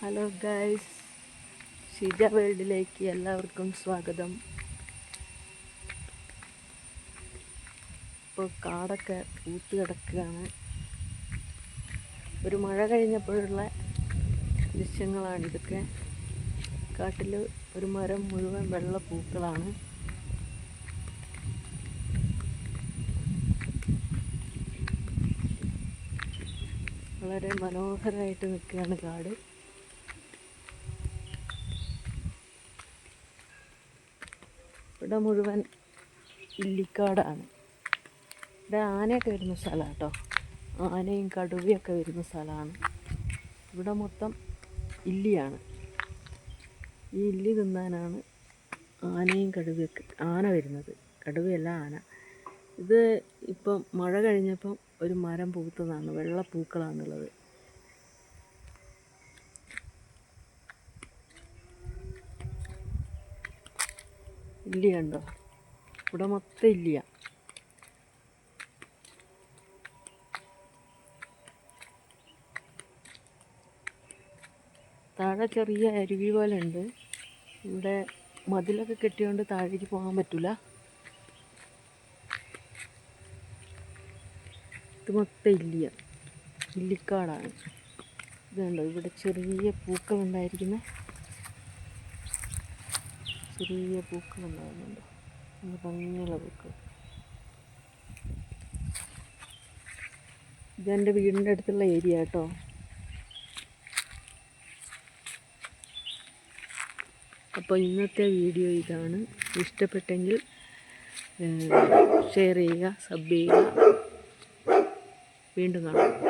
Hello guys Shija വേൾഡിലേക്ക് എല്ലാവർക്കും സ്വാഗതം. ഇപ്പോൾ കാടൊക്കെ പൂത്ത് കിടക്കുകയാണ്. ഒരു മഴ കഴിഞ്ഞപ്പോഴുള്ള ദൃശ്യങ്ങളാണ് ഇതൊക്കെ കാട്ടിൽ ഒരു മരം മുഴുവൻ വെള്ള പൂക്കളാണ്. വളരെ മനോഹരമായിട്ട് നിൽക്കുകയാണ് കാട്. ഇവിടെ മുഴുവൻ ഇല്ലിക്കാടാണ്. ഇവിടെ ആനയൊക്കെ വരുന്ന സ്ഥലമാണ് കേട്ടോ ആനയും കടുവയൊക്കെ വരുന്ന സ്ഥലമാണ്. ഇവിടെ മൊത്തം ഇല്ലിയാണ്. ഈ ഇല്ലി തിന്നാനാണ് ആനയും കടുവയൊക്കെ ആന വരുന്നത്. കടുവയല്ല ആന. ഇത് ഇപ്പം മഴ കഴിഞ്ഞപ്പം ഒരു മരം പൂത്തതാണ് വെള്ള പൂക്കളാണുള്ളത് ഇല്ലി കണ്ടോ? ഇവിടെ മൊത്തം ഇല്ല താഴെ ചെറിയ അരുവി പോലെ ഉണ്ട് ഇവിടെ മതിലൊക്കെ കെട്ടിയോണ്ട് താഴേക്ക് പോകാൻ പറ്റില്ല ഇത് മൊത്തം ഇല്ലിയ. ഇല്ലിക്കാടാണ്. ഇതുണ്ടോ? ഇവിടെ ചെറിയ പൂക്കൾ ഉണ്ടായിരിക്കുന്ന ചെറിയ പൂക്കൾ ഉണ്ടാകുന്നുണ്ട് നല്ല ഭംഗിയുള്ള പൂക്കൾ. ഇതെന്റെ വീടിന്റെ അടുത്തുള്ള ഏരിയ കേട്ടോ. അപ്പോൾ ഇന്നത്തെ വീഡിയോ ഇതാണ്. ഇഷ്ടപ്പെട്ടെങ്കിൽ ഷെയർ ചെയ്യുക സബ് ചെയ്യുക. വീണ്ടും കാണാം.